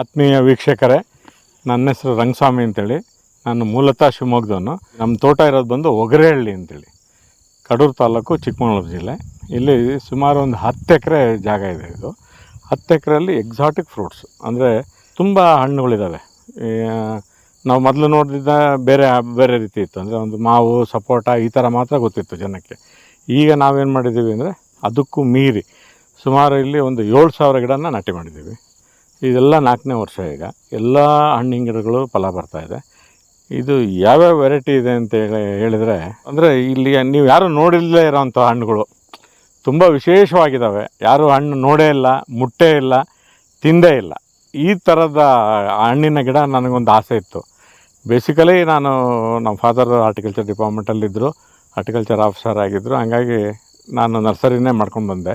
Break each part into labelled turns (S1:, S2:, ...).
S1: ಆತ್ಮೀಯ ವೀಕ್ಷಕರೇ, ನನ್ನ ಹೆಸರು ರಂಗಸ್ವಾಮಿ ಅಂತೇಳಿ. ನಾನು ಮೂಲತಃ ಶಿವಮೊಗ್ಗದವನು. ನಮ್ಮ ತೋಟ ಇರೋದು ಬಂದು ಒಗರೆಹಳ್ಳಿ ಅಂತೇಳಿ. ಕಡೂರು ತಾಲೂಕು ಚಿಕ್ಕಮಗಳೂರು ಜಿಲ್ಲೆ. ಇಲ್ಲಿ ಸುಮಾರು ಒಂದು ಹತ್ತು ಎಕರೆ ಜಾಗ ಇದೆ ಇದು. ಹತ್ತು ಎಕರೆಯಲ್ಲಿ ಎಕ್ಸಾಟಿಕ್ ಫ್ರೂಟ್ಸ್ ಅಂದರೆ ತುಂಬ ಹಣ್ಣುಗಳಿದ್ದಾವೆ ನಾವು ಮೊದಲು ನೋಡಿದ ಬೇರೆ ಬೇರೆ ರೀತಿ ಇತ್ತು. ಅಂದರೆ ಒಂದು ಮಾವು, ಸಪೋಟ ಈ ಥರ ಮಾತ್ರ ಗೊತ್ತಿತ್ತು ಜನಕ್ಕೆ. ಈಗ ನಾವೇನು ಮಾಡಿದ್ದೀವಿ ಅಂದರೆ ಅದಕ್ಕೂ ಮೀರಿ ಸುಮಾರು ಇಲ್ಲಿ ಒಂದು ಏಳು ಸಾವಿರ ಗಿಡನ ನಾಟಿ ಮಾಡಿದ್ದೀವಿ. ಇದೆಲ್ಲ ನಾಲ್ಕನೇ ವರ್ಷ ಈಗ. ಎಲ್ಲ ಹಣ್ಣಿನ ಗಿಡಗಳು ಫಲ ಬರ್ತಾಯಿದೆ ಇದೆ. ಯಾವ್ಯಾವ ವೆರೈಟಿ ಇದೆ ಅಂತ ಹೇಳಿ ಹೇಳಿದರೆ, ಅಂದರೆ ಇಲ್ಲಿ ನೀವು ಯಾರು ನೋಡಿಲ್ಲದೇ ಇರೋವಂಥ ಹಣ್ಣುಗಳು. ತುಂಬ ವಿಶೇಷವಾಗಿದ್ದಾವೆ ಯಾರು ಹಣ್ಣು ನೋಡೇ ಇಲ್ಲ, ಮುಟ್ಟೇ ಇಲ್ಲ, ತಿಂದೇ ಇಲ್ಲ. ಈ ಥರದ ಹಣ್ಣಿನ ಗಿಡ ನನಗೊಂದು ಆಸೆ ಇತ್ತು. ಬೇಸಿಕಲಿ ನಾನು ನಮ್ಮ ಫಾದರ್ ಹಾರ್ಟಿಕಲ್ಚರ್ ಡಿಪಾರ್ಟ್ಮೆಂಟಲ್ಲಿದ್ದರು ಹಾರ್ಟಿಕಲ್ಚರ್ ಆಫೀಸರ್ ಆಗಿದ್ದರು ಹಂಗಾಗಿ ನಾನು ನರ್ಸರಿನೇ ಮಾಡ್ಕೊಂಡು ಬಂದೆ.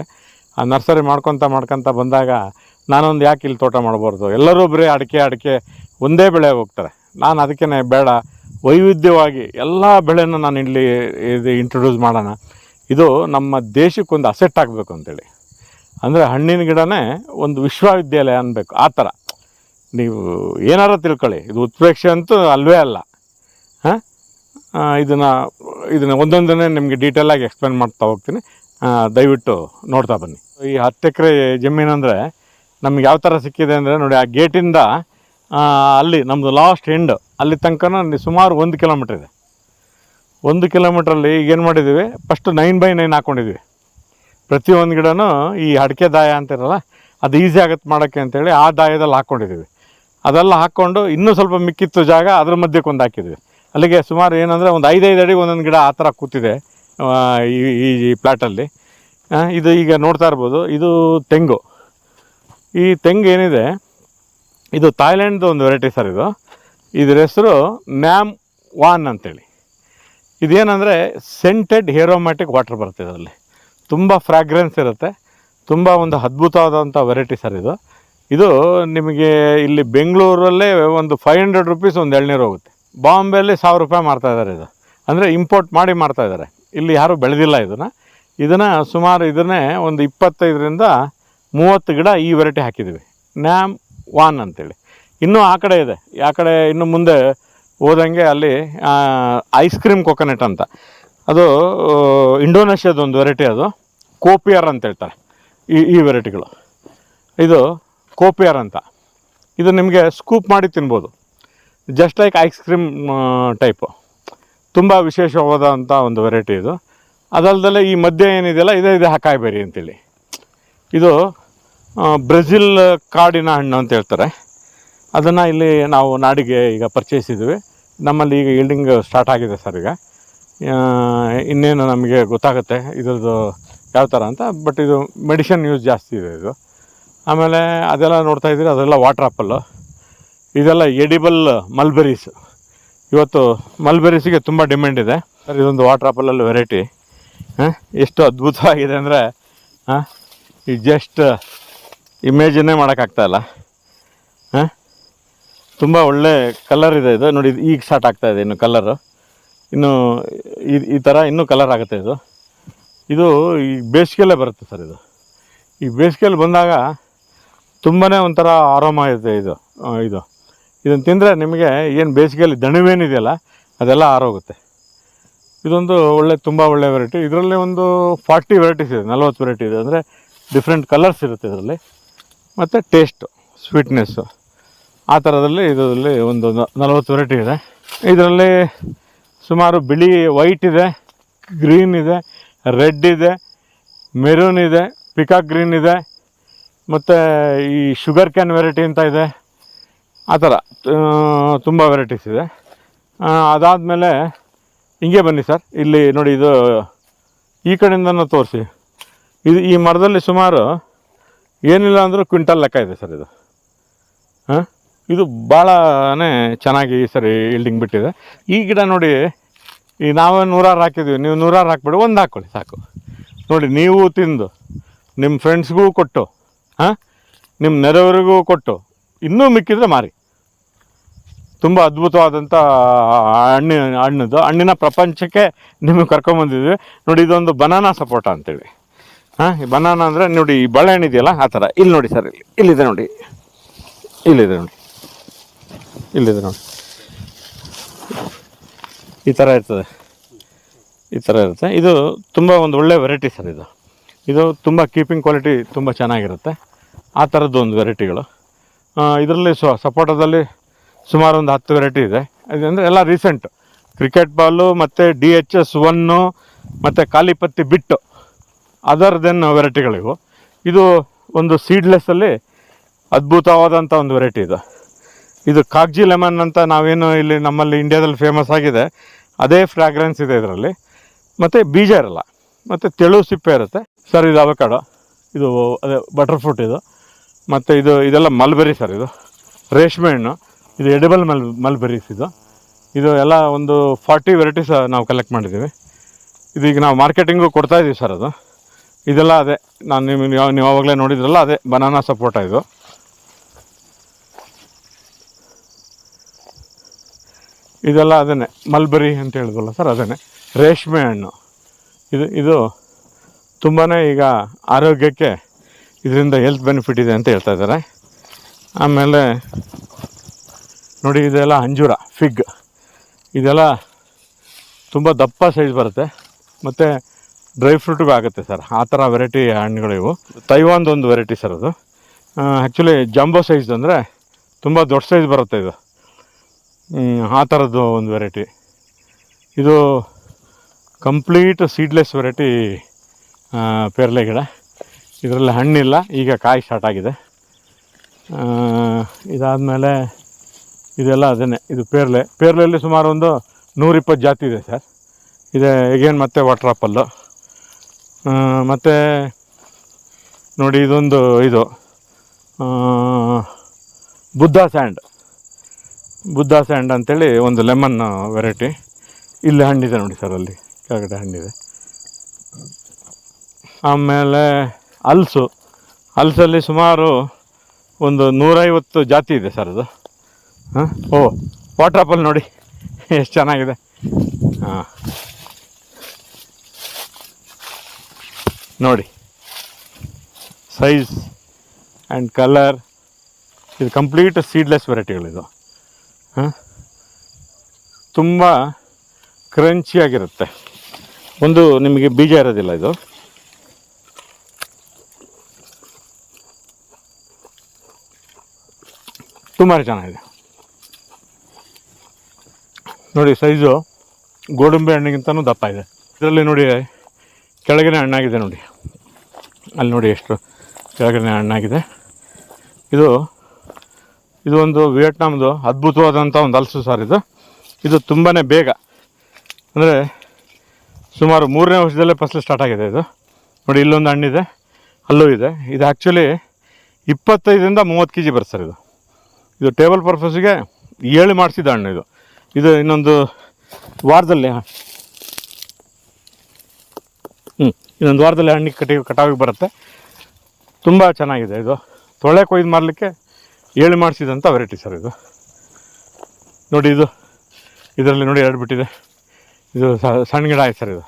S1: ಆ ನರ್ಸರಿ ಮಾಡ್ಕೊತ ಮಾಡ್ಕೊತ ಬಂದಾಗ ನಾನೊಂದು ಯಾಕೆ ಇಲ್ಲಿ ತೋಟ ಮಾಡಬಾರ್ದು? ಎಲ್ಲರೂ ಬರೀ ಅಡಿಕೆ ಅಡಿಕೆ, ಒಂದೇ ಬೆಳೆ ಹೋಗ್ತಾರೆ. ನಾನು ಅದಕ್ಕೇ ಬೇಡ. ವೈವಿಧ್ಯವಾಗಿ ಎಲ್ಲ ಬೆಳೆನೂ ನಾನು ಇಲ್ಲಿ ಇದು ಇಂಟ್ರೊಡ್ಯೂಸ್ ಮಾಡೋಣ. ಇದು ನಮ್ಮ ದೇಶಕ್ಕೊಂದು ಅಸೆಟ್ ಆಗಬೇಕು ಅಂತೇಳಿ. ಅಂದರೆ ಹಣ್ಣಿನ ಗಿಡನೇ ಒಂದು ವಿಶ್ವವಿದ್ಯಾಲಯ ಅನ್ನಬೇಕು ಆ ಥರ. ನೀವು ಏನಾರು ತಿಳ್ಕೊಳ್ಳಿ. ಇದು ಉತ್ಪ್ರೇಕ್ಷೆ ಅಂತೂ ಅಲ್ಲವೇ ಅಲ್ಲ. ಹಾಂ? ಇದನ್ನು ಇದನ್ನು ಒಂದೊಂದನ್ನೇ ನಿಮಗೆ ಡೀಟೇಲಾಗಿ ಎಕ್ಸ್ಪ್ಲೇನ್ ಮಾಡ್ತಾ ಹೋಗ್ತೀನಿ. ದಯವಿಟ್ಟು ನೋಡ್ತಾ ಬನ್ನಿ. ಈ ಹತ್ತು ಎಕರೆ ಜಮೀನು ಅಂದರೆ ನಮ್ಗೆ ಯಾವ ಥರ ಸಿಕ್ಕಿದೆ ಅಂದರೆ ನೋಡಿ ಆ ಗೇಟಿಂದ ಅಲ್ಲಿ ನಮ್ಮದು ಲಾಸ್ಟ್ ಎಂಡ್ ಅಲ್ಲಿ ತನಕ ಸುಮಾರು ಒಂದು ಕಿಲೋಮೀಟ್ರ್ ಇದೆ. ಒಂದು ಕಿಲೋಮೀಟ್ರಲ್ಲಿ ಈಗ ಏನು ಮಾಡಿದ್ದೀವಿ ಫಸ್ಟ್ ನೈನ್ ಬೈ ನೈನ್ ಹಾಕ್ಕೊಂಡಿದ್ವಿ ಪ್ರತಿಯೊಂದು ಗಿಡನೂ ಈ ಅಡಿಕೆ ದಾಯ ಅಂತಿರಲ್ಲ ಅದು ಈಸಿ ಆಗುತ್ತೆ ಮಾಡೋಕ್ಕೆ ಅಂತೇಳಿ ಆ ದಾಯದಲ್ಲಿ ಹಾಕ್ಕೊಂಡಿದ್ದೀವಿ ಅದೆಲ್ಲ ಹಾಕ್ಕೊಂಡು ಇನ್ನೂ ಸ್ವಲ್ಪ ಮಿಕ್ಕಿತ್ತು ಜಾಗ, ಅದ್ರ ಮಧ್ಯಕ್ಕೆ ಒಂದು ಹಾಕಿದ್ವಿ. ಅಲ್ಲಿಗೆ ಸುಮಾರು ಏನಂದರೆ ಒಂದು ಐದೈದು ಅಡಿ ಒಂದೊಂದು ಗಿಡ ಆ ಥರ ಕೂತಿದೆ ಈ ಈ ಪ್ಲಾಟಲ್ಲಿ ಇದು ಈಗ ನೋಡ್ತಾ ಇರ್ಬೋದು, ಇದು ತೆಂಗು. ಈ ತೆಂಗೇನಿದೆ ಇದು ಥಾಯ್ಲೆಂಡ್ದು ಒಂದು ವೆರೈಟಿ ಸರ್ ಇದು. ಇದ್ರ ಹೆಸರು ಮ್ಯಾಮ್ ವಾನ್ ಅಂತೇಳಿ. ಇದೇನಂದರೆ ಸೆಂಟೆಡ್ ಹೇರೋಮ್ಯಾಟಿಕ್ ವಾಟರ್ ಬರುತ್ತೆ ಇದರಲ್ಲಿ. ತುಂಬ ಫ್ರಾಗ್ರೆನ್ಸ್ ಇರುತ್ತೆ. ತುಂಬ ಒಂದು ಅದ್ಭುತವಾದಂಥ ವೆರೈಟಿ ಸರ್ ಇದು. ಇದು ನಿಮಗೆ ಇಲ್ಲಿ ಬೆಂಗಳೂರಲ್ಲೇ ಒಂದು ಫೈವ್ ಹಂಡ್ರೆಡ್ ರುಪೀಸ್ ಒಂದು ಎಳ್ನೀರು ಹೋಗುತ್ತೆ. ಬಾಂಬೆಯಲ್ಲಿ ಸಾವಿರ ರೂಪಾಯಿ ಮಾಡ್ತಾಯಿದ್ದಾರೆ ಇದು. ಅಂದರೆ ಇಂಪೋರ್ಟ್ ಮಾಡಿ ಮಾಡ್ತಾಯಿದ್ದಾರೆ ಇಲ್ಲಿ ಯಾರೂ ಬೆಳೆದಿಲ್ಲ ಇದನ್ನು. ಇದನ್ನು ಸುಮಾರು ಇದನ್ನೇ ಒಂದು ಇಪ್ಪತ್ತೈದರಿಂದ ಮೂವತ್ತು ಗಿಡ ಈ ವೆರೈಟಿ ಹಾಕಿದ್ದೀವಿ. ನ್ಯಾಮ್ ವಾನ್ ಅಂತೇಳಿ. ಇನ್ನೂ ಆ ಕಡೆ ಇದೆ. ಆ ಕಡೆ ಇನ್ನು ಮುಂದೆ ಹೋದಂಗೆ ಅಲ್ಲಿ ಐಸ್ ಕ್ರೀಮ್ ಕೊಕೊನೆಟ್ ಅಂತ. ಅದು ಇಂಡೋನೇಷ್ಯಾದ ಒಂದು ವೆರೈಟಿ ಅದು. ಕೋಪಿಯರ್ ಅಂತ ಹೇಳ್ತಾರೆ. ಈ ಈ ವೆರೈಟಿಗಳು ಇದು ಕೋಪಿಯರ್ ಅಂತ. ಇದು ನಿಮಗೆ ಸ್ಕೂಪ್ ಮಾಡಿ ತಿನ್ಬೋದು. Just like ice cream type ತುಂಬ ವಿಶೇಷವಾದಂಥ ಒಂದು ವೆರೈಟಿ ಇದು. ಅದಲ್ದಲ್ಲೇ ಈ ಮಧ್ಯೆ ಏನಿದೆಯಲ್ಲ, ಇದೇ, ಇದೆ ಹಕಾಯಿ ಬೇರಿ ಅಂತೇಳಿ. ಇದು ಬ್ರೆಜಿಲ್ ಕಾಡಿನ ಹಣ್ಣು ಅಂತ ಹೇಳ್ತಾರೆ. ಅದನ್ನು ಇಲ್ಲಿ ನಾವು ನಾಡಿಗೆ ಈಗ ಪರ್ಚೇಸಿದ್ವಿ ನಮ್ಮಲ್ಲಿ ಈಗ ಇಲ್ಡಿಂಗ್ ಸ್ಟಾರ್ಟ್ ಆಗಿದೆ ಸರ್ ಈಗ. ಇನ್ನೇನು ನಮಗೆ ಗೊತ್ತಾಗುತ್ತೆ ಇದ್ರದ್ದು ಯಾವ ಥರ ಅಂತ ಬಟ್ ಇದು ಮೆಡಿಷನ್ ಯೂಸ್ ಜಾಸ್ತಿ ಇದೆ ಇದು. ಆಮೇಲೆ ಅದೆಲ್ಲ ನೋಡ್ತಾ ಇದ್ದೀರಿ, ಅದೆಲ್ಲ ವಾಟರ್ ಆ್ಯಪಲ್ಲು ಇದೆಲ್ಲ ಎಡಿಬಲ್ ಮಲ್ಬೆರೀಸ್ ಇವತ್ತು ಮಲ್ಬೆರೀಸಿಗೆ ತುಂಬ ಡಿಮ್ಯಾಂಡ್ ಇದೆ. ಸರ್, ಇದೊಂದು ವಾಟರ್ ಆ್ಯಪಲಲ್ಲಿ ವೆರೈಟಿ ಹಾಂ, ಎಷ್ಟು ಅದ್ಭುತವಾಗಿದೆ ಅಂದರೆ, ಹಾಂ ಈ ಜಸ್ಟ್ ಇಮೇಜನ್ನೇ ಮಾಡೋಕ್ಕಾಗ್ತಾಯಿಲ್ಲ ಹಾಂ? ತುಂಬ ಒಳ್ಳೆ ಕಲರ್ ಇದೆ ಇದು. ನೋಡಿ, ಇದು ಈಗ ಸ್ಟಾರ್ಟ್ ಆಗ್ತಾ ಇದೆ ಇನ್ನು ಕಲರು ಇನ್ನು, ಈ ಈ ಥರ ಇನ್ನೂ ಕಲರ್ ಆಗುತ್ತೆ ಇದು. ಇದು ಈ ಬೇಸಿಗೆಲ್ಲೇ ಬರುತ್ತೆ ಸರ್ ಇದು. ಈ ಬೇಸಿಗೆಯಲ್ಲಿ ಬಂದಾಗ ತುಂಬಾ ಒಂಥರ ಆರಾಮ ಇದೆ ಇದು ಇದು. ಇದನ್ನು ತಿಂದರೆ ನಿಮಗೆ ಏನು ಬೇಸಿಗೆಯಲ್ಲಿ ದಣಿವೇನಿದೆಯಲ್ಲ, ಅದೆಲ್ಲ ಆರೋಗುತ್ತೆ. ಇದೊಂದು ಒಳ್ಳೆ, ತುಂಬ ಒಳ್ಳೆ ವೆರೈಟಿ ಇದರಲ್ಲಿ ಒಂದು ಫಾರ್ಟಿ ವೆರೈಟೀಸ್ ಇದೆ, ನಲ್ವತ್ತು ವೆರೈಟಿ ಇದೆ. ಅಂದರೆ ಡಿಫ್ರೆಂಟ್ ಕಲರ್ಸ್ ಇರುತ್ತೆ ಇದರಲ್ಲಿ. ಮತ್ತು ಟೇಸ್ಟು ಸ್ವೀಟ್ನೆಸ್ಸು ಆ ಥರದಲ್ಲಿ ಇದರಲ್ಲಿ ಒಂದು ನಲವತ್ತು ವೆರೈಟಿ ಇದೆ. ಇದರಲ್ಲಿ ಸುಮಾರು ಬಿಳಿ ವೈಟ್ ಇದೆ ಗ್ರೀನ್ ಇದೆ ರೆಡ್ ಇದೆ ಮೆರೂನ್ ಇದೆ ಪಿಕಾಕ್ ಗ್ರೀನ್ ಇದೆ, ಮತ್ತು ಈ ಶುಗರ್ ಕ್ಯಾನ್ ವೆರೈಟಿ ಅಂತ ಇದೆ. ಆ ಥರ ತುಂಬ ವೆರೈಟೀಸ್ ಇದೆ. ಅದಾದಮೇಲೆ, ಹಿಂಗೆ ಬನ್ನಿ ಸರ್. ಇಲ್ಲಿ ನೋಡಿ ಇದು, ಈ ಕಡೆಯಿಂದನೂ ತೋರಿಸಿ. ಇದು ಈ ಮರದಲ್ಲಿ ಸುಮಾರು ಏನಿಲ್ಲ ಅಂದರೂ ಕ್ವಿಂಟಲ್ ಲೆಕ್ಕ ಇದೆ ಸರ್ ಇದು. ಹಾಂ? ಇದು ಭಾಳನೇ ಚೆನ್ನಾಗಿ ಈ ಸರಿ ಇಲ್ಡಿಂಗ್ ಬಿಟ್ಟಿದೆ. ಈ ಗಿಡ ನೋಡಿ, ಈ ನಾವೇ ನೂರಾರು ಹಾಕಿದ್ವಿ. ನೀವು ನೂರಾರು ಹಾಕ್ಬೇಡಿ, ಒಂದು ಹಾಕ್ಕೊಳ್ಳಿ ಸಾಕು. ನೋಡಿ, ನೀವು ತಿಂದು ನಿಮ್ಮ ಫ್ರೆಂಡ್ಸ್ಗೂ ಕೊಟ್ಟು, ಹಾಂ? ನಿಮ್ಮ ನೆರೆಯವರಿಗೂ ಕೊಟ್ಟು, ಇನ್ನೂ ಮಿಕ್ಕಿದ್ರೆ ಮಾರಿ. ತುಂಬ ಅದ್ಭುತವಾದಂಥ ಹಣ್ಣಿನ, ಹಣ್ಣದು, ಹಣ್ಣಿನ ಪ್ರಪಂಚಕ್ಕೆ ನಿಮಗೆ ಕರ್ಕೊಂಬಂದಿದ್ವಿ. ನೋಡಿ, ಇದೊಂದು ಬನಾನಾ ಸಪೋಟ ಅಂತೇಳಿ. ಹಾಂ, ಈ ಬನಾನಾ ಅಂದರೆ ನೋಡಿ, ಈ ಬಾಳೆಹಣ್ಣು ಇದೆಯಲ್ಲ ಆ ಥರ. ಇಲ್ಲಿ ನೋಡಿ ಸರ್, ಇಲ್ಲಿ. ಇಲ್ಲಿದೆ ನೋಡಿ. ಇಲ್ಲಿದೆ ನೋಡಿ. ಇಲ್ಲಿದೆ ನೋಡಿ. ಈ ಥರ ಇರ್ತದೆ. ಈ ಥರ ಇರುತ್ತೆ. ಇದು ತುಂಬ ಒಂದು ಒಳ್ಳೆ ವೆರೈಟಿ ಸರ್ ಇದು. ಇದು ತುಂಬ ಕೀಪಿಂಗ್ ಕ್ವಾಲಿಟಿ ತುಂಬ ಚೆನ್ನಾಗಿರುತ್ತೆ. ಆ ಥರದ್ದು ಒಂದು ವೆರೈಟಿಗಳು ಇದರಲ್ಲಿ ಸೊ ಸಪೋಟದಲ್ಲಿ ಸುಮಾರು ಒಂದು ಹತ್ತು ವೆರೈಟಿ ಇದೆ. ಅಂದರೆ ಎಲ್ಲ ರೀಸೆಂಟ್ ಕ್ರಿಕೆಟ್ ಬಾಲು ಮತ್ತು ಡಿ ಎಚ್ ಎಸ್ ಒನ್ನು ಮತ್ತು ಕಾಲಿಪತ್ತಿ ಬಿಟ್ಟು ಅದರ್ ದೆನ್ ವೆರೈಟಿಗಳಿವು ಇದು ಒಂದು ಸೀಡ್ಲೆಸ್ಸಲ್ಲಿ ಅದ್ಭುತವಾದಂಥ ಒಂದು ವೆರೈಟಿ ಇದು. ಇದು ಕಾಗ್ಜಿ ಲೆಮನ್ ಅಂತ ನಾವೇನು ಇಲ್ಲಿ ನಮ್ಮಲ್ಲಿ ಇಂಡಿಯಾದಲ್ಲಿ ಫೇಮಸ್ ಆಗಿದೆ. ಅದೇ ಫ್ರ್ಯಾಗ್ರೆನ್ಸ್ ಇದೆ ಇದರಲ್ಲಿ. ಮತ್ತು ಬೀಜ ಇರಲ್ಲ. ಮತ್ತು ತೆಳು ಸಿಪ್ಪೆ ಇರುತ್ತೆ. ಸರ್ ಇದು ಅವಕಾಡೋ ಇದು ಅದೇ ಬಟರ್ ಫ್ರೂಟ್ ಇದು. ಮತ್ತು ಇದು, ಇದೆಲ್ಲ ಮಲ್ಬೆರಿ ಸರ್ ಇದು. ರೇಷ್ಮೆ ಹಣ್ಣು. ಇದು ಎಡಿಬಲ್ ಮಲ್ ಮಲ್ಬೆರೀಸ್ ಇದು. ಇದು ಎಲ್ಲ ಒಂದು ಫಾರ್ಟಿ ವೆರೈಟೀಸ್ ನಾವು ಕಲೆಕ್ಟ್ ಮಾಡಿದ್ದೀವಿ. ಇದೀಗ ನಾವು ಮಾರ್ಕೆಟಿಂಗು ಕೊಡ್ತಾ ಇದ್ದೀವಿ ಸರ್ ಅದು. ಇದೆಲ್ಲ ಅದೇ. ನಾನು ನೀವು ನೀವು ಆವಾಗಲೇ ನೋಡಿದ್ರಲ್ಲ ಅದೇ. ಬನಾನಾ ಸಪೋಟ ಇದು. ಇದೆಲ್ಲ ಅದೇನೆ. ಮಲ್ಬರಿ ಅಂತ ಹೇಳಿದ್ವಲ್ಲ ಸರ್ ಅದೇ ರೇಷ್ಮೆ ಹಣ್ಣು. ಇದು ಇದು ತುಂಬಾ ಈಗ ಆರೋಗ್ಯಕ್ಕೆ ಇದರಿಂದ ಹೆಲ್ತ್ ಬೆನಿಫಿಟ್ ಇದೆ ಅಂತ ಹೇಳ್ತಾ ಇದ್ದಾರೆ. ಆಮೇಲೆ ನೋಡಿ, ಇದೆಲ್ಲ ಅಂಜೂರ ಫಿಗ್ ಇದೆಲ್ಲ ತುಂಬ ದಪ್ಪ ಸೈಜ್ ಬರುತ್ತೆ. ಮತ್ತು ಡ್ರೈ ಫ್ರೂಟ್ಗೂ ಆಗುತ್ತೆ ಸರ್ ಆ ಥರ ವೆರೈಟಿ ಹಣ್ಣುಗಳು ಇವು. ತೈವಾನ್ದು ಒಂದು ವೆರೈಟಿ ಸರ್ ಅದು. ಆ್ಯಕ್ಚುಲಿ ಜಂಬೋ ಸೈಜ್ ಅಂದರೆ ತುಂಬ ದೊಡ್ಡ ಸೈಜ್ ಬರುತ್ತೆ ಇದು. ಆ ಥರದ್ದು ಒಂದು ವೆರೈಟಿ ಇದು ಕಂಪ್ಲೀಟ್ ಸೀಡ್ಲೆಸ್ ವೆರೈಟಿ ಪೇರ್ಲೆ ಗಿಡ. ಇದರಲ್ಲಿ ಹಣ್ಣಿಲ್ಲ, ಈಗ ಕಾಯಿ ಸ್ಟಾರ್ಟ್ ಆಗಿದೆ. ಇದಾದಮೇಲೆ ಇದೆಲ್ಲ ಅದನ್ನೇ, ಇದು ಪೇರ್ಲೆ. ಪೇರ್ಲೆಯಲ್ಲಿ ಸುಮಾರು ಒಂದು ನೂರಿಪ್ಪತ್ತು ಜಾತಿ ಇದೆ ಸರ್ ಇದೆ ಎಗೇನ್ ಮತ್ತೆ ವಾಟ್ರಾಪಲ್ಲು ಮತ್ತು ನೋಡಿ ಇದೊಂದು ಇದು. ಬುದ್ಧ ಸ್ಯಾಂಡ್. ಬುದ್ಧ ಸ್ಯಾಂಡ್ ಅಂತೇಳಿ ಒಂದು ಲೆಮನ್ ವೆರೈಟಿ. ಇಲ್ಲಿ ಹಣ್ಣಿದೆ ನೋಡಿ ಸರ್ ಅಲ್ಲಿ. ಕೆಳಗಡೆ ಹಣ್ಣಿದೆ. ಆಮೇಲೆ ಹಲ್ಸು ಹಲ್ಸಲ್ಲಿ ಸುಮಾರು ಒಂದು ನೂರೈವತ್ತು ಜಾತಿ ಇದೆ ಸರ್ ಅದು. ಹಾಂ? ಓ, ವಾಟರ್ ನೋಡಿ. ಎಷ್ಟು ಚೆನ್ನಾಗಿದೆ. ಹಾಂ. ನೋಡಿ. ಸೈಜ್ ಆ್ಯಂಡ್ ಕಲರ್ ಇದು ಕಂಪ್ಲೀಟ್ ಸೀಡ್ಲೆಸ್ ವೆರೈಟಿಗಳಿದು ಹಾಂ? ತುಂಬ ಕ್ರಂಚಿಯಾಗಿರುತ್ತೆ ಒಂದು ನಿಮಗೆ ಬೀಜ ಇರೋದಿಲ್ಲ ಇದು. ತುಂಬ ಚೆನ್ನಾಗಿದೆ. ನೋಡಿ ಸೈಜು ಗೋಡಂಬಿ ಹಣ್ಣಿಗಿಂತನೂ ದಪ್ಪ ಇದೆ. ಇದರಲ್ಲಿ ನೋಡಿ, ಕೆಳಗಿನ ಹಣ್ಣಾಗಿದೆ ನೋಡಿ. ಅಲ್ಲಿ ನೋಡಿ ಎಷ್ಟು ಕೆಳಗಡೆ ಹಣ್ಣಾಗಿದೆ. ಇದು ಇದು ಒಂದು ವಿಯೆಟ್ನಾಮ್ದು ಅದ್ಭುತವಾದಂಥ ಒಂದು ಹಲಸು ಸರ್ ಇದು. ಇದು ತುಂಬಾ ಬೇಗ, ಅಂದರೆ ಸುಮಾರು ಮೂರನೇ ವರ್ಷದಲ್ಲೇ ಫಸಲು ಸ್ಟಾರ್ಟ್ ಆಗಿದೆ ಇದು. ನೋಡಿ, ಇಲ್ಲೊಂದು ಹಣ್ಣಿದೆ ಅಲ್ಲೂ ಇದೆ. ಇದು ಆ್ಯಕ್ಚುಲಿ ಇಪ್ಪತ್ತೈದರಿಂದ ಮೂವತ್ತು ಕೆ ಜಿ ಬರುತ್ತೆ ಸರ್ ಇದು. ಇದು ಟೇಬಲ್ ಪರ್ಪಸ್ಗೆ ಏಳು ಮಾಡಿಸಿದ ಹಣ್ಣು ಇದು. ಇದು ಇನ್ನೊಂದು ವಾರದಲ್ಲಿ ಇನ್ನೊಂದು ವಾರದಲ್ಲಿ ಹಣ್ಣಿಗೆ ಕಟಿ ಕಟಾವಿಗೆ ಬರುತ್ತೆ. ತುಂಬ ಚೆನ್ನಾಗಿದೆ ಇದು. ತೊಳೆ ಕೊಯ್ದು ಮಾರಲಿಕ್ಕೆ ಏಳು ಮಾಡಿಸಿದಂಥ ವೆರೈಟಿ ಸರ್ ಇದು. ನೋಡಿ ಇದು. ಇದರಲ್ಲಿ ನೋಡಿ ಎರಡು ಬಿಟ್ಟಿದೆ. ಇದು ಸಣ್ಣ ಗಿಡ ಆಯ್ತು ಸರ್ ಇದು.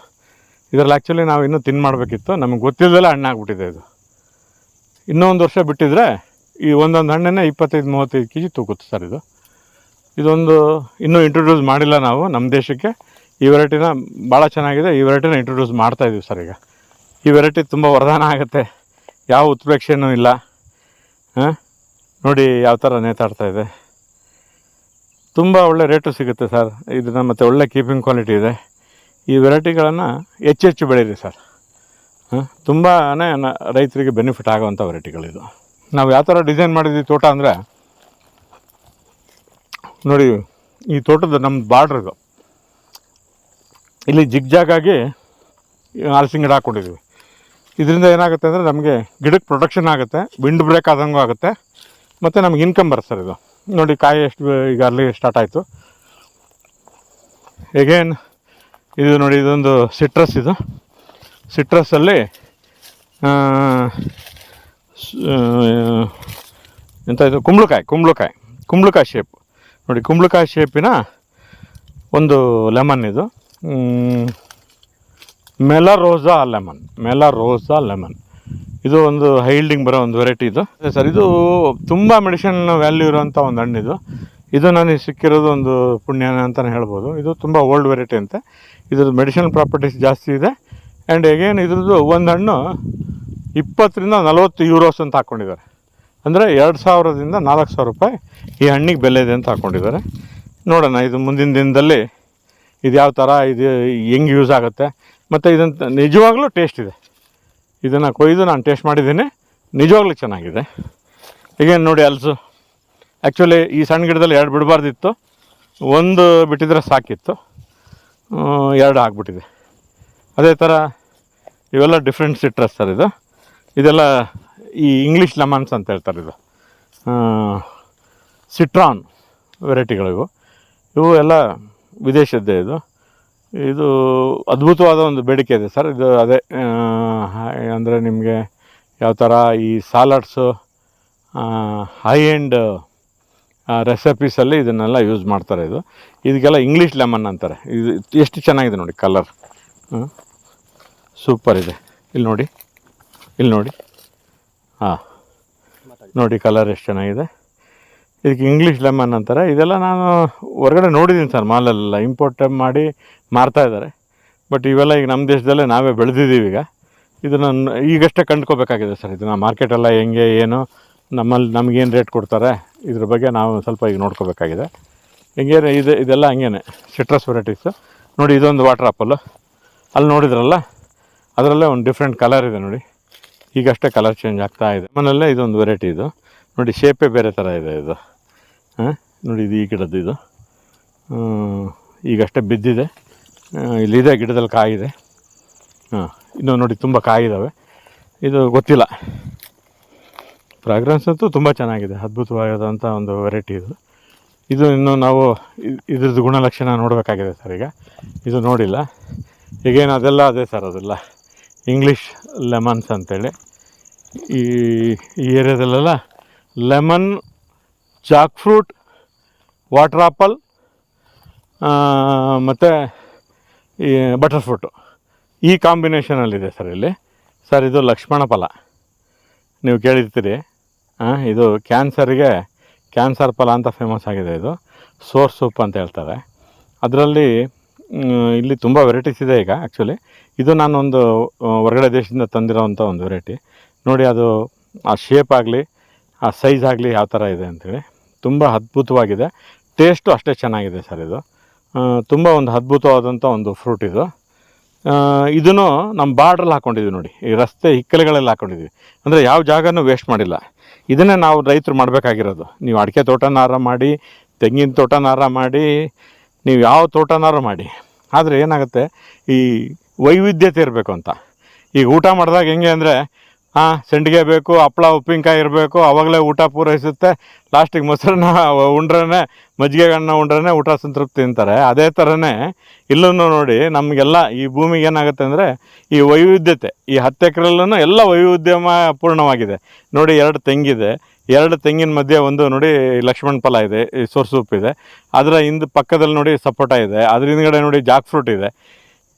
S1: ಇದರಲ್ಲಿ ಆ್ಯಕ್ಚುಲಿ ನಾವು ಇನ್ನೂ ತಿನ್ ಮಾಡಬೇಕಿತ್ತು. ನಮಗೆ ಗೊತ್ತಿಲ್ಲದಲ್ಲೇ ಹಣ್ಣಾಗ್ಬಿಟ್ಟಿದೆ ಇದು. ಇನ್ನೂ ಒಂದು ವರ್ಷ ಬಿಟ್ಟಿದ್ರೆ ಈ ಒಂದೊಂದು ಹಣ್ಣನ್ನೇ ಇಪ್ಪತ್ತೈದು, ಮೂವತ್ತೈದು ಕೆ ಜಿ ತೂಕುತ್ತೆ ಸರ್ ಇದು. ಇದೊಂದು ಇನ್ನೂ ಇಂಟ್ರೊಡ್ಯೂಸ್ ಮಾಡಿಲ್ಲ ನಾವು ನಮ್ಮ ದೇಶಕ್ಕೆ. ಈ ವೆರೈಟಿನ ಭಾಳ ಚೆನ್ನಾಗಿದೆ. ಈ ವೆರೈಟಿನ ಇಂಟ್ರೊಡ್ಯೂಸ್ ಮಾಡ್ತಾಯಿದ್ದೀವಿ ಸರ್ ಈಗ. ಈ ವೆರೈಟಿ ತುಂಬ ವರದಾನ ಆಗುತ್ತೆ. ಯಾವ ಉತ್ಪ್ರೇಕ್ಷೆನೂ ಇಲ್ಲ. ಹಾಂ? ನೋಡಿ ಯಾವ ಥರ ನೇತಾಡ್ತಾ ಇದೆ. ತುಂಬ ಒಳ್ಳೆ ರೇಟು ಸಿಗುತ್ತೆ ಸರ್ ಇದನ್ನು ಮತ್ತು ಒಳ್ಳೆ ಕೀಪಿಂಗ್ ಕ್ವಾಲಿಟಿ ಇದೆ. ಈ ವೆರೈಟಿಗಳನ್ನು ಹೆಚ್ಚು ಹೆಚ್ಚು ಬೆಳೀರಿ ಸರ್ ಹಾಂ? ತುಂಬಾ ರೈತರಿಗೆ ಬೆನಿಫಿಟ್ ಆಗೋವಂಥ ವೆರೈಟಿಗಳಿದು ನಾವು ಯಾವ ಥರ ಡಿಸೈನ್ ಮಾಡಿದ್ವಿ ತೋಟ ಅಂದರೆ, ನೋಡಿ ಈ ತೋಟದ ನಮ್ಮ ಬಾರ್ಡ್ರಿಗೂ ಇಲ್ಲಿ ಜಿಗ್ಜಾಗಾಗಿ ಹಲಸಿನ ಗಿಡ ಹಾಕ್ಕೊಂಡಿದ್ವಿ. ಇದರಿಂದ ಏನಾಗುತ್ತೆ ಅಂದರೆ ನಮಗೆ ಗಿಡಕ್ಕೆ ಪ್ರೊಟೆಕ್ಷನ್ ಆಗುತ್ತೆ ವಿಂಡ್ ಬ್ರೇಕ್ ಆದಂಗೂ ಆಗುತ್ತೆ, ಮತ್ತು ನಮ್ಗೆ ಇನ್ಕಮ್ ಬರುತ್ತೆ ಸರ್ ಇದು. ನೋಡಿ ಕಾಯಿ ಎಷ್ಟು ಈಗ ಅಲ್ಲಿ ಸ್ಟಾರ್ಟ್ ಆಯಿತು. ಎಗೇನ್ ಇದು ನೋಡಿ ಇದೊಂದು ಸಿಟ್ರಸ್ ಇದು. ಸಿಟ್ರಸ್ಸಲ್ಲಿ ಎಂತ ಇದು? ಕುಂಬಳಕಾಯಿ ಕುಂಬಳಕಾಯಿ ಕುಂಬಳಕಾಯಿ ಶೇಪ್ ನೋಡಿ ಕುಂಬಳಕಾಯಿ ಶೇಪಿನ ಒಂದು ಲೆಮನ್ ಇದು. Melarosa lemon melarosa lemon. ಇದು ಒಂದು ಹೈಲ್ಡಿಂಗ್ ಬರೋ ಒಂದು ವೆರೈಟಿ ಇದು. ಸರ್, ಇದು ತುಂಬ ಮೆಡಿಸಿನ್ ವ್ಯಾಲ್ಯೂ ಇರೋಂಥ ಒಂದು ಹಣ್ಣಿದು ಇದು. ನನಗೆ ಸಿಕ್ಕಿರೋದು ಒಂದು ಪುಣ್ಯನ ಅಂತಲೇ ಹೇಳ್ಬೋದು. ಇದು ತುಂಬ ಓಲ್ಡ್ ವೆರೈಟಿ ಅಂತೆ. ಇದ್ರದ್ದು ಮೆಡಿಸಿನ್ ಪ್ರಾಪರ್ಟೀಸ್ ಜಾಸ್ತಿ ಇದೆ. ಆ್ಯಂಡ್ ಎಗೇನ್ ಇದ್ರದ್ದು ಒಂದು ಹಣ್ಣು ಇಪ್ಪತ್ತರಿಂದ ನಲವತ್ತು ಯೂರೋಸ್ ಅಂತ ಹಾಕ್ಕೊಂಡಿದ್ದಾರೆ ಅಂದರೆ ಎರಡು ಸಾವಿರದಿಂದ ನಾಲ್ಕು ಸಾವಿರ ರೂಪಾಯಿ ಈ ಹಣ್ಣಿಗೆ ಬೆಲೆ ಇದೆ ಅಂತ ಹಾಕ್ಕೊಂಡಿದ್ದಾರೆ ನೋಡೋಣ, ಇದು ಮುಂದಿನ ದಿನದಲ್ಲಿ ಇದು ಯಾವ ಥರ ಇದು ಹೆಂಗೆ ಯೂಸ್ ಆಗುತ್ತೆ. ಮತ್ತು ಇದಂತ ನಿಜವಾಗ್ಲೂ ಟೇಸ್ಟ್ ಇದೆ. ಇದನ್ನು ಕೊಯ್ದು ನಾನು ಟೇಸ್ಟ್ ಮಾಡಿದ್ದೀನಿ. ನಿಜವಾಗ್ಲೂ ಚೆನ್ನಾಗಿದೆ. ಈಗೇನು ನೋಡಿ ಅಲ್ಸು. ಆ್ಯಕ್ಚುಲಿ ಈ ಸಣ್ಣ ಗಿಡದಲ್ಲಿ ಎರಡು ಬಿಡಬಾರ್ದಿತ್ತು. ಒಂದು ಬಿಟ್ಟಿದ್ರೆ ಸಾಕಿತ್ತು. ಎರಡು ಆಗ್ಬಿಟ್ಟಿದೆ. ಅದೇ ಥರ ಇವೆಲ್ಲ ಡಿಫ್ರೆಂಟ್ ಸಿಟ್ರಸ್ ಸರ್ ಇದು. ಇದೆಲ್ಲ ಈ ಇಂಗ್ಲೀಷ್ ಲೆಮನ್ಸ್ ಅಂತ ಹೇಳ್ತಾರೆ ಇದು. ಸಿಟ್ರಾನ್ ವೆರೈಟಿಗಳಿವು ಇವು ಎಲ್ಲ ವಿದೇಶದ್ದೇ ಇದು. ಇದು ಅದ್ಭುತವಾದ ಒಂದು ಬೇಡಿಕೆ ಇದೆ ಸರ್. ಇದು ಅದೇ ಅಂದರೆ ನಿಮಗೆ ಯಾವ ಥರ ಈ ಸಾಲಡ್ಸು ಹೈ ಎಂಡ್ ರೆಸಿಪೀಸಲ್ಲಿ ಇದನ್ನೆಲ್ಲ ಯೂಸ್ ಮಾಡ್ತಾರೆ ಇದು. ಇದಕ್ಕೆಲ್ಲ ಇಂಗ್ಲೀಷ್ ಲೆಮನ್ ಅಂತಾರೆ. ಇದು ಎಷ್ಟು ಚೆನ್ನಾಗಿದೆ ನೋಡಿ ಕಲರ್ ಸೂಪರ್ ಇದೆ. ಇಲ್ಲಿ ನೋಡಿ ಇಲ್ಲಿ ನೋಡಿ. ಹಾಂ ನೋಡಿ ಕಲರ್ ಎಷ್ಟು ಚೆನ್ನಾಗಿದೆ. ಇದಕ್ಕೆ ಇಂಗ್ಲೀಷ್ ಲೆಮನ್ ಅಂತಾರೆ. ಇದೆಲ್ಲ ನಾನು ಹೊರಗಡೆ ನೋಡಿದ್ದೀನಿ ಸರ್ ಮಾಲಲ್ಲೆಲ್ಲ ಇಂಪೋರ್ಟ್ ಮಾಡಿ ಮಾರ್ತಾ ಇದ್ದಾರೆ. ಬಟ್ ಇವೆಲ್ಲ ಈಗ ನಮ್ಮ ದೇಶದಲ್ಲೇ ನಾವೇ ಬೆಳೆದಿದ್ದೀವಿ ಈಗ. ಇದನ್ನು ಈಗಷ್ಟೇ ಕಂಡ್ಕೋಬೇಕಾಗಿದೆ ಸರ್ ಇದನ್ನು. ಮಾರ್ಕೆಟೆಲ್ಲ ಹೆಂಗೆ, ಏನು ನಮ್ಮಲ್ಲಿ ನಮಗೇನು ರೇಟ್ ಕೊಡ್ತಾರೆ, ಇದ್ರ ಬಗ್ಗೆ ನಾವು ಸ್ವಲ್ಪ ಈಗ ನೋಡ್ಕೋಬೇಕಾಗಿದೆ. ಹೆಂಗೆ ಇದು, ಇದೆಲ್ಲ ಹಂಗೇನೆ. ಸಿಟ್ರಸ್ ವೆರೈಟೀಸು ನೋಡಿ, ಇದೊಂದು ವಾಟರ್ ಆಪಲ್ಲು ಅಲ್ಲಿ ನೋಡಿದ್ರಲ್ಲ, ಅದರಲ್ಲೇ ಒಂದು ಡಿಫ್ರೆಂಟ್ ಕಲರ್ ಇದೆ ನೋಡಿ. ಈಗಷ್ಟೇ ಕಲರ್ ಚೇಂಜ್ ಆಗ್ತಾ ಇದೆ. ಮನೆಯಲ್ಲೇ ಇದೊಂದು ವೆರೈಟಿ ಇದು. ನೋಡಿ ಶೇಪೇ ಬೇರೆ ಥರ ಇದೆ ಇದು. ಹಾಂ? ನೋಡಿ, ಇದು ಈ ಗಿಡದ್ದು ಇದು. ಈಗಷ್ಟೇ ಬಿದ್ದಿದೆ. ಇಲ್ಲಿದೆ, ಗಿಡದಲ್ಲಿ ಕಾಯಿದೆ. ಹಾಂ ಇನ್ನೂ ನೋಡಿ ತುಂಬ ಕಾಯಿದ್ದಾವೆ ಇದು ಗೊತ್ತಿಲ್ಲ. ಫ್ರಾಗ್ರೆನ್ಸ್ ಅಂತೂ ತುಂಬ ಚೆನ್ನಾಗಿದೆ ಅದ್ಭುತವಾದಂಥ ಒಂದು ವೆರೈಟಿ ಇದು. ಇದು ಇನ್ನು ನಾವು ಇದ್ರದ್ದು ಗುಣಲಕ್ಷಣ ನೋಡಬೇಕಾಗಿದೆ ಸರ್ ಈಗ. ಇದು ನೋಡಿಲ್ಲ. ಈಗೇನು ಅದೆಲ್ಲ ಅದೇ ಸರ್ ಅದೆಲ್ಲ. ಇಂಗ್ಲೀಷ್ ಲೆಮನ್ಸ್ ಅಂತೇಳಿ. ಈ ಈ ಏರಿಯಾದಲ್ಲೆಲ್ಲ lemon jackfruit water apple ಮತ್ತು ಈ ಬಟರ್ ಫ್ರೂಟು ಈ ಕಾಂಬಿನೇಷನಲ್ಲಿದೆ ಸರ್ ಇಲ್ಲಿ. ಸರ್, ಇದು ಲಕ್ಷ್ಮಣ ಫಲ. ನೀವು ಕೇಳಿರ್ತೀರಿ. ಹಾಂ ಇದು ಕ್ಯಾನ್ಸರ್ಗೆ ಕ್ಯಾನ್ಸರ್ ಫಲ ಅಂತ ಫೇಮಸ್ ಆಗಿದೆ ಇದು. ಸೋರ್ ಸೂಪ್ ಅಂತ ಹೇಳ್ತಾರೆ. ಅದರಲ್ಲಿ ಇಲ್ಲಿ ತುಂಬ ವೆರೈಟೀಸ್ ಇದೆ ಈಗ ಆ್ಯಕ್ಚುಲಿ ಇದು ನಾನೊಂದು ಹೊರಗಡೆ ದೇಶದಿಂದ ತಂದಿರೋವಂಥ ಒಂದು ವೆರೈಟಿ ನೋಡಿ, ಅದು ಆ ಶೇಪ್ ಆಗಲಿ, ಆ ಸೈಜ್ ಆಗಲಿ ಯಾವ ಥರ ಇದೆ ಅಂತೇಳಿ. ತುಂಬ ಅದ್ಭುತವಾಗಿದೆ. ಟೇಸ್ಟು ಅಷ್ಟೇ ಚೆನ್ನಾಗಿದೆ ಸರ್ ಇದು. ತುಂಬ ಒಂದು ಅದ್ಭುತವಾದಂಥ ಒಂದು ಫ್ರೂಟ್ ಇದು. ಇದನ್ನು ನಮ್ಮ ಬಾರ್ಡ್ರಲ್ಲಿ ಹಾಕ್ಕೊಂಡಿದ್ವಿ ನೋಡಿ. ಈ ರಸ್ತೆ ಹಿಕ್ಕಲೆಗಳೆಲ್ಲ ಹಾಕ್ಕೊಂಡಿದ್ವಿ ಅಂದರೆ ಯಾವ ಜಾಗನೂ ವೇಸ್ಟ್ ಮಾಡಿಲ್ಲ. ಇದನ್ನೇ ನಾವು ರೈತರು ಮಾಡಬೇಕಾಗಿರೋದು. ನೀವು ಅಡಿಕೆ ತೋಟನಾರ ಮಾಡಿ, ತೆಂಗಿನ ತೋಟನಾರ ಮಾಡಿ, ನೀವು ಯಾವ ತೋಟನಾರ ಮಾಡಿ. ಆದರೆ ಏನಾಗುತ್ತೆ? ಈ ವೈವಿಧ್ಯತೆ ಇರಬೇಕು ಅಂತ. ಈಗ ಊಟ ಮಾಡಿದಾಗ ಹೆಂಗೆ ಅಂದರೆ ಹಾಂ, ಸಂಡಿಗೆ ಬೇಕು, ಹಪ್ಳ, ಉಪ್ಪಿನಕಾಯಿ ಇರಬೇಕು ಆವಾಗಲೇ ಊಟ ಪೂರೈಸುತ್ತೆ. ಲಾಸ್ಟಿಗೆ ಮೊಸರನ್ನ ಉಂಡ್ರೇ ಮಜ್ಜಿಗೆ ಅನ್ನ ಉಂಡ್ರೇ ಊಟ ಸಂತೃಪ್ತಿ ಅಂತಾರೆ. ಅದೇ ಥರನೇ ಇಲ್ಲೂ ನೋಡಿ, ನಮಗೆಲ್ಲ ಈ ಭೂಮಿಗೆ ಏನಾಗುತ್ತೆ ಅಂದರೆ, ಈ ವೈವಿಧ್ಯತೆ, ಈ ಹತ್ತು ಎಕರೆಲ್ಲೂ ಎಲ್ಲ ವೈವಿಧ್ಯಮ ಪೂರ್ಣವಾಗಿದೆ. ನೋಡಿ, ಎರಡು ತೆಂಗಿದೆ. ಎರಡು ತೆಂಗಿನ ಮಧ್ಯೆ ಒಂದು ನೋಡಿ, ಲಕ್ಷ್ಮಣ ಫಲ ಇದೆ, ಈ ಸೊರ್ಸೂಪ್ ಇದೆ. ಅದರ ಹಿಂದೆ ಪಕ್ಕದಲ್ಲಿ ನೋಡಿ, ಸಪೋಟ ಇದೆ. ಅದ್ರ ಹಿಂದ್ಗಡೆ ನೋಡಿ, ಜಾಕ್ ಫ್ರೂಟ್ ಇದೆ.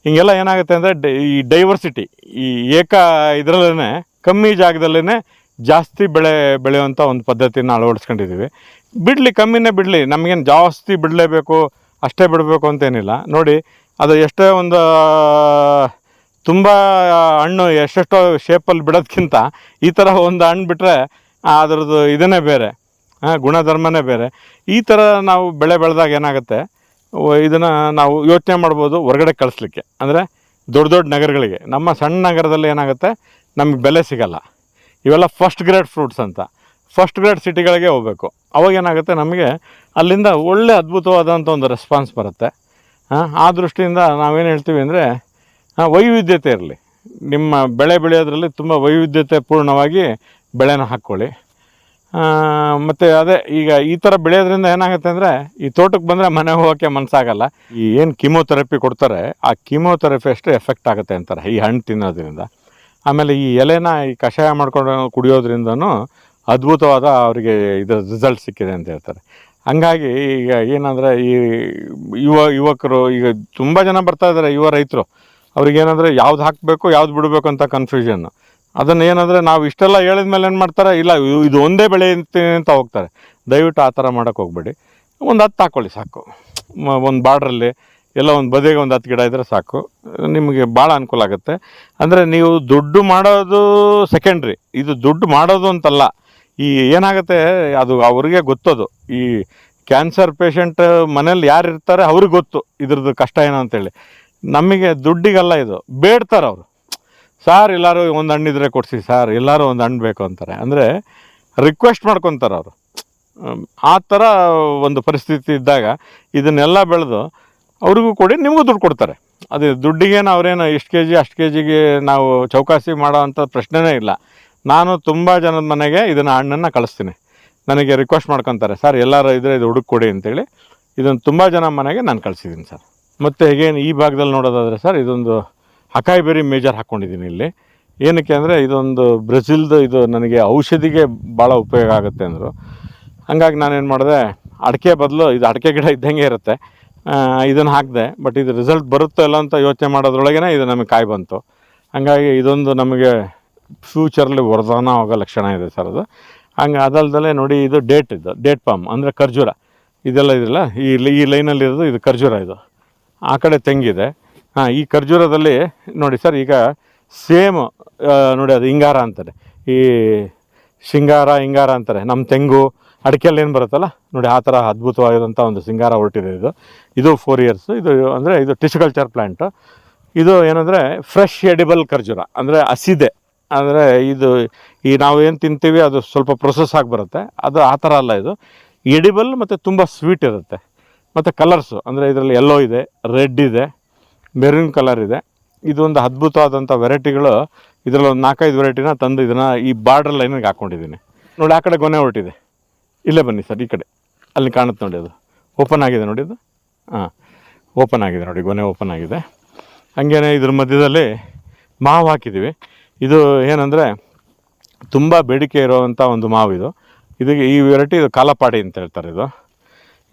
S1: ಹೀಗೆಲ್ಲ ಏನಾಗುತ್ತೆ ಅಂದರೆ ಈ ಡೈವರ್ಸಿಟಿ ಈ ಏಕ ಇದರಲ್ಲೇ ಕಮ್ಮಿ ಜಾಗದಲ್ಲೇ ಜಾಸ್ತಿ ಬೆಳೆ ಬೆಳೆಯುವಂಥ ಒಂದು ಪದ್ಧತಿನ ಅಳವಡಿಸ್ಕೊಂಡಿದ್ದೀವಿ. ಬಿಡಲಿ ಕಮ್ಮಿನೇ ಬಿಡಲಿ, ನಮಗೇನು ಜಾಸ್ತಿ ಬಿಡಲೇಬೇಕು, ಅಷ್ಟೇ ಬಿಡಬೇಕು ಅಂತೇನಿಲ್ಲ. ನೋಡಿ, ಅದು ಎಷ್ಟೇ ಒಂದು ತುಂಬ ಹಣ್ಣು ಎಷ್ಟೆಷ್ಟೋ ಶೇಪಲ್ಲಿ ಬಿಡೋದಕ್ಕಿಂತ ಈ ಥರ ಒಂದು ಹಣ್ಣು ಬಿಟ್ಟರೆ ಅದರದ್ದು ಇದನ್ನೇ ಬೇರೆ ಹಾಂ ಗುಣಧರ್ಮನೇ ಬೇರೆ. ಈ ಥರ ನಾವು ಬೆಳೆ ಬೆಳೆದಾಗ ಏನಾಗುತ್ತೆ ಇದನ್ನು ನಾವು ಯೋಚನೆ ಮಾಡ್ಬೋದು ಹೊರಗಡೆ ಕಳಿಸ್ಲಿಕ್ಕೆ. ಅಂದರೆ ದೊಡ್ಡ ದೊಡ್ಡ ನಗರಗಳಿಗೆ. ನಮ್ಮ ಸಣ್ಣ ನಗರದಲ್ಲಿ ಏನಾಗುತ್ತೆ ನಮಗೆ ಬೆಲೆ ಸಿಗಲ್ಲ. ಇವೆಲ್ಲ ಫಸ್ಟ್ ಗ್ರೇಡ್ ಫ್ರೂಟ್ಸ್ ಅಂತ. ಫಸ್ಟ್ ಗ್ರೇಡ್ ಸಿಟಿಗಳಿಗೆ ಹೋಗಬೇಕು. ಅವಾಗ ಏನಾಗುತ್ತೆ ನಮಗೆ ಅಲ್ಲಿಂದ ಒಳ್ಳೆ ಅದ್ಭುತವಾದಂಥ ಒಂದು ರೆಸ್ಪಾನ್ಸ್ ಬರುತ್ತೆ. ಆ ದೃಷ್ಟಿಯಿಂದ ನಾವೇನು ಹೇಳ್ತೀವಿ ಅಂದರೆ ವೈವಿಧ್ಯತೆ ಇರಲಿ. ನಿಮ್ಮ ಬೆಳೆ ಬೆಳೆಯೋದ್ರಲ್ಲಿ ತುಂಬ ವೈವಿಧ್ಯತೆ ಪೂರ್ಣವಾಗಿ ಬೆಳೆನ ಹಾಕ್ಕೊಳ್ಳಿ ಮತ್ತು ಅದೇ ಈಗ ಈ ಥರ ಬೆಳೆಯೋದ್ರಿಂದ ಏನಾಗುತ್ತೆ ಅಂದರೆ, ಈ ತೋಟಕ್ಕೆ ಬಂದರೆ ಮನೆ ಹೋಗೋಕ್ಕೆ ಮನಸ್ಸಾಗಲ್ಲ ಈ ಏನು ಕೀಮೋಥೆರಪಿ ಕೊಡ್ತಾರೆ, ಆ ಕೀಮೋಥೆರಪಿ ಅಷ್ಟೇ ಎಫೆಕ್ಟ್ ಆಗುತ್ತೆ ಅಂತಾರೆ, ಈ ಹಣ್ಣು ತಿನ್ನೋದ್ರಿಂದ. ಆಮೇಲೆ ಈ ಎಲೆನ ಈ ಕಷಾಯ ಮಾಡ್ಕೊಂಡು ಕುಡಿಯೋದ್ರಿಂದನೂ ಅದ್ಭುತವಾದ ಅವರಿಗೆ ಇದು ರಿಸಲ್ಟ್ ಸಿಕ್ಕಿದೆ ಅಂತ ಹೇಳ್ತಾರೆ. ಹಂಗಾಗಿ ಈಗ ಏನಂದರೆ ಈ ಯುವ ಯುವಕರು ಈಗ ತುಂಬ ಜನ ಬರ್ತಾ ಇದ್ದಾರೆ ಯುವ ರೈತರು. ಅವ್ರಿಗೇನಂದರೆ ಯಾವ್ದು ಹಾಕಬೇಕು, ಯಾವ್ದು ಬಿಡಬೇಕು ಅಂತ ಕನ್ಫ್ಯೂಷನ್ನು ಅದನ್ನು ಏನಂದರೆ ನಾವು ಇಷ್ಟೆಲ್ಲ ಹೇಳಿದ ಮೇಲೆ ಏನು ಮಾಡ್ತಾರೆ, ಇಲ್ಲ ಇದು ಒಂದೇ ಬೆಳೆ ಅಂತ ಹೋಗ್ತಾರೆ. ದಯವಿಟ್ಟು ಆ ಥರ ಮಾಡೋಕ್ಕೆ ಹೋಗ್ಬೇಡಿ. ಒಂದು ಹತ್ತು ಹಾಕ್ಕೊಳ್ಳಿ ಸಾಕು. ಒಂದು ಬಾರ್ಡ್ರಲ್ಲಿ ಎಲ್ಲ ಒಂದು ಬದಿಗೆ ಒಂದು ಹತ್ತು ಗಿಡ ಇದ್ದರೆ ಸಾಕು. ನಿಮಗೆ ಭಾಳ ಅನುಕೂಲ ಆಗುತ್ತೆ. ಅಂದರೆ ನೀವು ದುಡ್ಡು ಮಾಡೋದು ಸೆಕೆಂಡ್ರಿ ಇದು ದುಡ್ಡು ಮಾಡೋದು ಅಂತಲ್ಲ. ಈ ಏನಾಗುತ್ತೆ, ಅದು ಅವ್ರಿಗೆ ಗೊತ್ತದು. ಈ ಕ್ಯಾನ್ಸರ್ ಪೇಷಂಟ್ ಮನೇಲಿ ಯಾರು ಇರ್ತಾರೆ ಅವ್ರಿಗೆ ಗೊತ್ತು ಇದ್ರದ್ದು ಕಷ್ಟ ಏನು ಅಂತೇಳಿ. ನಮಗೆ ದುಡ್ಡಿಗಲ್ಲ ಇದು. ಬೇಡ್ತಾರೆ ಅವರು. ಸಾರ್, ಎಲ್ಲರೂ ಒಂದು ಹಣ್ಣಿದ್ರೆ ಕೊಡಿಸಿ ಸಾರ್, ಎಲ್ಲರೂ ಒಂದು ಹಣ್ಣು ಬೇಕು ಅಂತಾರೆ. ಅಂದರೆ ರಿಕ್ವೆಸ್ಟ್ ಮಾಡ್ಕೊತಾರೆ ಅವರು. ಆ ಥರ ಒಂದು ಪರಿಸ್ಥಿತಿ ಇದ್ದಾಗ ಇದನ್ನೆಲ್ಲ ಬೆಳೆದು ಅವ್ರಿಗೂ ಕೊಡಿ, ನಿಮಗೂ ದುಡ್ಡು ಕೊಡ್ತಾರೆ. ಅದು ದುಡ್ಡಿಗೇನು ಅವರೇನು ಇಷ್ಟು ಕೆ ಜಿ ಅಷ್ಟು ಕೆ ಜಿಗೆ ನಾವು ಚೌಕಾಸಿ ಮಾಡೋ ಪ್ರಶ್ನೆನೇ ಇಲ್ಲ. ನಾನು ತುಂಬ ಜನದ ಮನೆಗೆ ಇದನ್ನು ಹಣ್ಣನ್ನು ಕಳಿಸ್ತೀನಿ. ನನಗೆ ರಿಕ್ವೆಸ್ಟ್ ಮಾಡ್ಕೊತಾರೆ, ಸರ್, ಎಲ್ಲರೂ ಇದ್ರೆ ಇದು ಹುಡುಕ್ ಕೊಡಿ ಅಂತೇಳಿ. ಇದನ್ನು ತುಂಬ ಜನ ಮನೆಗೆ ನಾನು ಕಳಿಸಿದ್ದೀನಿ ಸರ್. ಮತ್ತು ಹೇಗೇನು ಈ ಭಾಗದಲ್ಲಿ ನೋಡೋದಾದರೆ, ಸರ್, ಇದೊಂದು ಅಕಾಯಿ ಬೆರಿ ಮೇಜರ್ ಹಾಕ್ಕೊಂಡಿದ್ದೀನಿ ಇಲ್ಲಿ. ಏನಕ್ಕೆ ಅಂದರೆ ಇದೊಂದು ಬ್ರೆಜಿಲ್ದು ಇದು ನನಗೆ ಔಷಧಿಗೆ ಭಾಳ ಉಪಯೋಗ ಆಗುತ್ತೆ ಅಂದರು. ಹಂಗಾಗಿ ನಾನೇನು ಮಾಡಿದೆ, ಅಡಿಕೆ ಬದಲು ಇದು ಅಡಿಕೆ ಗಿಡ ಇದ್ದಂಗೆ ಇರುತ್ತೆ. ಇದನ್ನು ಹಾಕಿದೆ ಬಟ್ ಇದು ರಿಸಲ್ಟ್ ಬರುತ್ತೋ ಇಲ್ಲ ಅಂತ ಯೋಚನೆ ಮಾಡೋದ್ರೊಳಗೇ ಇದು ನಮಗೆ ಕಾಯಿ ಬಂತು. ಹಂಗಾಗಿ ಇದೊಂದು ನಮಗೆ ಫ್ಯೂಚರಲ್ಲಿ ವರದಾನ ಆಗೋ ಲಕ್ಷಣ ಇದೆ ಸರ್ ಅದು. ಹಂಗೆ ಅದಲ್ದಲೇ ನೋಡಿ ಇದು ಡೇಟ್ ಇದು ಡೇಟ್ ಪಾಮ್ ಅಂದರೆ ಖರ್ಜೂರ. ಇದೆಲ್ಲ ಇದಿಲ್ಲ ಈ ಈ ಲೈನಲ್ಲಿ ಇರೋದು ಇದು ಖರ್ಜೂರ ಇದು. ಆ ಕಡೆ ತೆಂಗಿದೆ. ಹಾಂ, ಈ ಖರ್ಜೂರದಲ್ಲಿ ನೋಡಿ ಸರ್, ಈಗ ಸೇಮ್ ನೋಡಿ ಅದು ಹಿಂಗಾರ ಅಂತಾರೆ. ಈ ಶೃಂಗಾರ ಹಿಂಗಾರ ಅಂತಾರೆ. ನಮ್ಮ ತೆಂಗು ಅಡಿಕೆಯಲ್ಲಿ ಏನು ಬರುತ್ತಲ್ಲ? ನೋಡಿ, ಆ ಥರ ಅದ್ಭುತವಾಗಿರುವಂಥ ಒಂದು ಸಿಂಗಾರ ಹೊರಟಿದೆ ಇದು. ಇದು ಫೋರ್ ಇಯರ್ಸ್ ಇದು ಅಂದರೆ ಇದು ಟಿಶಿಕಲ್ಚರ್ ಪ್ಲ್ಯಾಂಟು ಇದು ಏನಂದರೆ ಫ್ರೆಶ್ ಎಡಿಬಲ್ ಖರ್ಜೂರ. ಅಂದರೆ ಹಸಿದೆ. ಅಂದರೆ ಇದು ಈ ನಾವು ಏನು ತಿಂತೀವಿ, ಅದು ಸ್ವಲ್ಪ ಪ್ರೊಸೆಸ್ ಆಗಿ ಬರುತ್ತೆ. ಅದು ಆ ಥರ ಅಲ್ಲ ಇದು. ಎಡಿಬಲ್ ಮತ್ತು ತುಂಬ ಸ್ವೀಟ್ ಇರುತ್ತೆ. ಮತ್ತು ಕಲರ್ಸು ಅಂದರೆ ಇದರಲ್ಲಿ ಯೆಲ್ಲೋ ಇದೆ ರೆಡ್ ಇದೆ ಮೆರೂನ್ ಕಲರ್ ಇದೆ. ಇದೊಂದು ಅದ್ಭುತವಾದಂಥ ವೆರೈಟಿಗಳು ಇದರಲ್ಲಿ ಒಂದು ನಾಲ್ಕೈದು ವೆರೈಟಿನ ತಂದು ಇದನ್ನು ಈ ಬಾರ್ಡರ್ ಲೈನಿಗೆ ಹಾಕ್ಕೊಂಡಿದ್ದೀನಿ ನೋಡಿ, ಆ ಕಡೆ ಗೊನೆ ಹೊರಟಿದೆ ಇಲ್ಲೇ ಬನ್ನಿ ಸರ್, ಈ ಕಡೆ. ಅಲ್ಲಿ ಕಾಣುತ್ತೆ ನೋಡಿ ಅದು. ಓಪನ್ ಆಗಿದೆ ನೋಡಿ ಅದು. ಹಾಂ ಓಪನ್ ಆಗಿದೆ ನೋಡಿ, ಗೊನೆ ಓಪನ್ ಆಗಿದೆ. ಹಾಗೇನೆ ಇದ್ರ ಮಧ್ಯದಲ್ಲಿ ಮಾವು ಹಾಕಿದ್ದೀವಿ. ಇದು ಏನಂದರೆ ತುಂಬ ಬೇಡಿಕೆ ಇರುವಂಥ ಒಂದು ಮಾವು ಇದು. ಇದಕ್ಕೆ ಈ ವೆರೈಟಿ ಇದು ಕಾಲಪಾಡಿ ಅಂತ ಹೇಳ್ತಾರೆ ಇದು.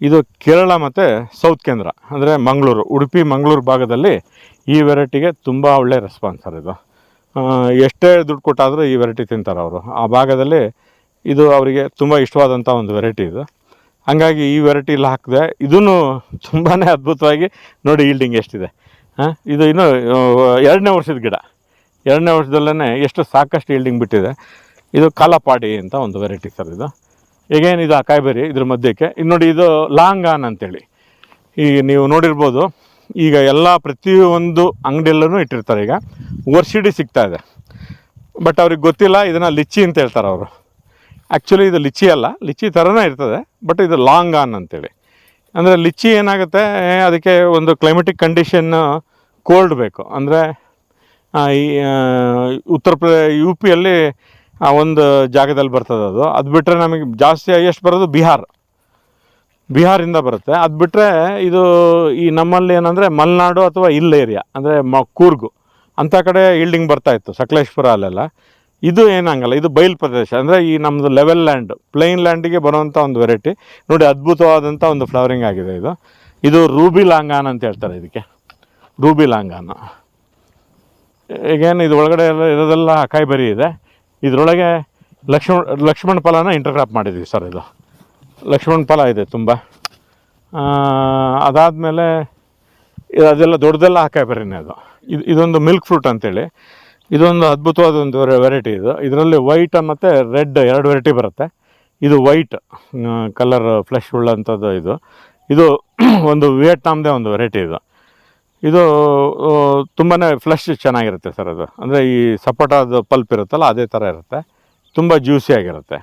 S1: ಇದು ಕೇರಳ ಮತ್ತು ಸೌತ್ ಕೇಂದ್ರ, ಅಂದರೆ ಮಂಗಳೂರು, ಉಡುಪಿ, ಮಂಗಳೂರು ಭಾಗದಲ್ಲಿ ಈ ವೆರೈಟಿಗೆ ತುಂಬ ಒಳ್ಳೆ ರೆಸ್ಪಾನ್ಸ್ ಸರ್ ಇದು. ಎಷ್ಟೇ ದುಡ್ಡು ಕೊಟ್ಟಾದರೂ ಈ ವೆರೈಟಿ ತಿಂತಾರೆ ಅವರು. ಆ ಭಾಗದಲ್ಲಿ ಇದು ಅವರಿಗೆ ತುಂಬ ಇಷ್ಟವಾದಂಥ ಒಂದು ವೆರೈಟಿ ಇದು. ಹಂಗಾಗಿ ಈ ವೆರೈಟಿ ಹಾಕಿದೆ ಇದೂ ತುಂಬಾ ಅದ್ಭುತವಾಗಿ ನೋಡಿ ಈಲ್ಡಿಂಗ್ ಎಷ್ಟಿದೆ. ಹಾಂ, ಇದು ಇನ್ನೂ ಎರಡನೇ ವರ್ಷದ ಗಿಡ. ಎರಡನೇ ವರ್ಷದಲ್ಲೇ ಎಷ್ಟು ಸಾಕಷ್ಟು ಈಲ್ಡಿಂಗ್ ಬಿಟ್ಟಿದೆ. ಇದು ಕಾಲಪಾಡಿ ಅಂತ ಒಂದು ವೆರೈಟಿ ಸರ್ ಇದು. ಈಗೇನು ಇದು ಅಕಾಯಿಬೆರಿ ಇದ್ರ ಮಧ್ಯಕ್ಕೆ. ಇನ್ನು ನೋಡಿ ಇದು ಲಾಂಗ್ ಆನ್ ಅಂತೇಳಿ. ಈಗ ನೀವು ನೋಡಿರ್ಬೋದು, ಈಗ ಎಲ್ಲ ಪ್ರತಿಯೊಂದು ಅಂಗಡಿಯಲ್ಲೂ ಇಟ್ಟಿರ್ತಾರೆ ಈಗ. ವರ್ಷಿಡಿ ಸಿಗ್ತಾ ಇದೆ. ಬಟ್ ಅವ್ರಿಗೆ ಗೊತ್ತಿಲ್ಲ, ಇದನ್ನು ಲಿಚ್ಚಿ ಅಂತ ಹೇಳ್ತಾರೆ ಅವರು. ಆ್ಯಕ್ಚುಲಿ ಇದು ಲಿಚಿ ಅಲ್ಲ. ಲಿಚ್ಚಿ ಥರನೇ ಇರ್ತದೆ ಬಟ್ ಇದು ಲಾಂಗ್ ಆನ್ ಅಂತೇಳಿ. ಅಂದರೆ ಲಿಚ್ಚಿ ಏನಾಗುತ್ತೆ ಅದಕ್ಕೆ ಒಂದು ಕ್ಲೈಮೆಟಿಕ್ ಕಂಡೀಷನ್ ಕೋಲ್ಡ್ ಬೇಕು. ಅಂದರೆ ಈ ಉತ್ತರ ಪ್ರದೇಶ ಯು ಪಿಯಲ್ಲಿ ಒಂದು ಜಾಗದಲ್ಲಿ ಬರ್ತದೆ ಅದು. ಅದು ಬಿಟ್ಟರೆ ನಮಗೆ ಜಾಸ್ತಿ ಎಷ್ಟು ಬರೋದು ಬಿಹಾರ್. ಬಿಹಾರಿಂದ ಬರುತ್ತೆ. ಅದು ಬಿಟ್ಟರೆ ಇದು ಈ ನಮ್ಮಲ್ಲಿ ಏನಂದರೆ ಮಲೆನಾಡು ಅಥವಾ ಹಿಲ್ ಏರಿಯಾ, ಅಂದರೆ ಮ, ಕೂರ್ಗು. ಅಂಥ ಕಡೆ ಈಲ್ಡಿಂಗ್ ಬರ್ತಾಯಿತ್ತು ಸಕಲೇಶ್ಪುರ ಅಲ್ಲೆಲ್ಲ. ಇದು ಏನಂಗಲ್ಲ, ಇದು ಬಯಲು ಪ್ರದೇಶ. ಅಂದರೆ ಈ ನಮ್ಮದು ಲೆವೆಲ್ ಲ್ಯಾಂಡ್ ಪ್ಲೈನ್ ಲ್ಯಾಂಡಿಗೆ ಬರುವಂಥ ಒಂದು ವೆರೈಟಿ ನೋಡಿ ಅದ್ಭುತವಾದಂಥ ಒಂದು ಫ್ಲವರಿಂಗ್ ಆಗಿದೆ ಇದು. ಇದು ರೂಬಿ ಲಾಂಗಾನ್ ಅಂತ ಹೇಳ್ತಾರೆ ಇದಕ್ಕೆ. Ruby longan. ಈಗೇನು ಇದು ಒಳಗಡೆ ಎಲ್ಲ ಇರೋದೆಲ್ಲ ಅಕಾಯಿ ಬರಿ ಇದೆ. ಇದರೊಳಗೆ ಲಕ್ಷ್ಮಣ ಲಕ್ಷ್ಮಣ ಫಲನ ಇಂಟರ್ಕ್ರಾಪ್ ಮಾಡಿದ್ದೀವಿ ಸರ್ ಇದು. ಲಕ್ಷ್ಮಣ ಫಲ ಇದೆ ತುಂಬ. ಅದಾದಮೇಲೆ ಅದೆಲ್ಲ ದೊಡ್ಡದೆಲ್ಲ ಅಕಾಯಿ ಬರೀನೇ ಅದು. ಇದು, ಇದೊಂದು ಮಿಲ್ಕ್ ಫ್ರೂಟ್ ಅಂತೇಳಿ. ಇದೊಂದು ಅದ್ಭುತವಾದ ಒಂದು ವೆರೈಟಿ ಇದು. ಇದರಲ್ಲಿ ವೈಟ್ ಮತ್ತು ರೆಡ್ ಎರಡು ವೆರೈಟಿ ಬರುತ್ತೆ. ಇದು ವೈಟ್ ಕಲರ್ ಫ್ಲಶ್ ಉಳ್ಳಂಥದ್ದು ಇದು. ಇದು ಒಂದು ವಿಯೆಟ್ನಾಮ್ದೇ ಒಂದು ವೆರೈಟಿ ಇದು. ಇದು ತುಂಬಾ ಫ್ಲಶ್ ಚೆನ್ನಾಗಿರುತ್ತೆ ಸರ್ ಅದು. ಅಂದರೆ ಈ ಸಪೋಟಾದ ಪಲ್ಪ್ ಇರುತ್ತಲ್ಲ, ಅದೇ ಥರ ಇರುತ್ತೆ. ತುಂಬ ಜ್ಯೂಸಿ ಆಗಿರುತ್ತೆ.